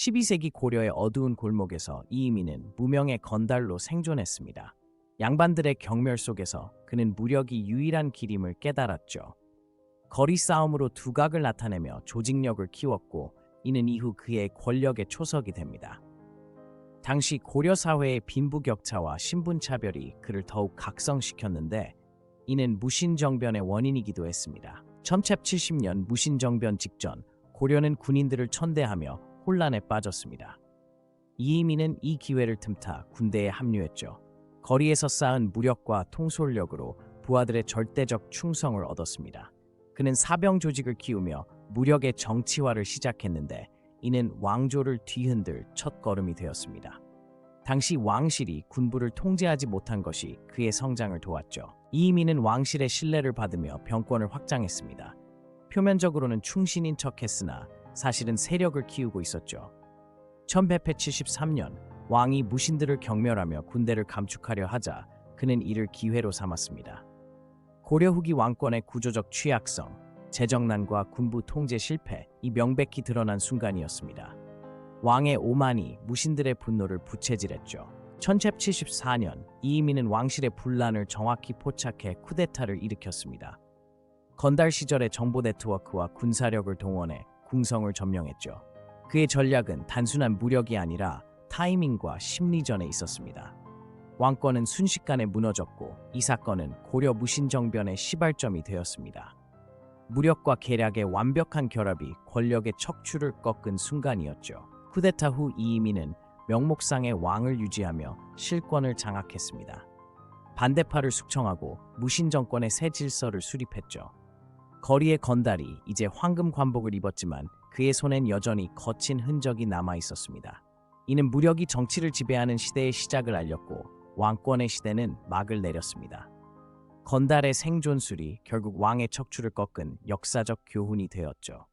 12세기 고려의 어두운 골목에서 이이민은 무명의 건달로 생존했습니다. 양반들의 경멸 속에서 그는 무력이 유일한 길임을 깨달았죠. 거리 싸움으로 두각을 나타내며 조직력을 키웠고 이는 이후 그의 권력의 초석이 됩니다. 당시 고려 사회의 빈부격차와 신분차별이 그를 더욱 각성시켰는데 이는 무신정변의 원인이기도 했습니다. 1770년 무신정변 직전 고려는 군인들을 천대하며 혼란에 빠졌습니다. 이의민은 이 기회를 틈타 군대에 합류했죠. 거리에서 쌓은 무력과 통솔력으로 부하들의 절대적 충성을 얻었습니다. 그는 사병 조직을 키우며 무력의 정치화를 시작했는데 이는 왕조를 뒤흔들 첫 걸음이 되었습니다. 당시 왕실이 군부를 통제하지 못한 것이 그의 성장을 도왔죠. 이의민은 왕실의 신뢰를 받으며 병권을 확장했습니다. 표면적으로는 충신인 척했으나 사실은 세력을 키우고 있었죠. 1173년 왕이 무신들을 경멸하며 군대를 감축하려 하자 그는 이를 기회로 삼았습니다. 고려 후기 왕권의 구조적 취약성, 재정난과 군부 통제 실패, 이 명백히 드러난 순간이었습니다. 왕의 오만이 무신들의 분노를 부채질했죠. 1774년 이이민은 왕실의 분란을 정확히 포착해 쿠데타를 일으켰습니다. 건달 시절의 정보 네트워크와 군사력을 동원해 궁성을 점령했죠. 그의 전략은 단순한 무력이 아니라 타이밍과 심리전에 있었습니다. 왕권은 순식간에 무너졌고 이 사건은 고려 무신정변의 시발점이 되었습니다. 무력과 계략의 완벽한 결합이 권력의 척추를 꺾은 순간이었죠. 쿠데타 후 이이민은 명목상의 왕을 유지하며 실권을 장악했습니다. 반대파를 숙청하고 무신정권의 새 질서를 수립했죠. 거리의 건달이 이제 황금 관복을 입었지만 그의 손엔 여전히 거친 흔적이 남아 있었습니다. 이는 무력이 정치를 지배하는 시대의 시작을 알렸고 왕권의 시대는 막을 내렸습니다. 건달의 생존술이 결국 왕의 척추를 꺾은 역사적 교훈이 되었죠.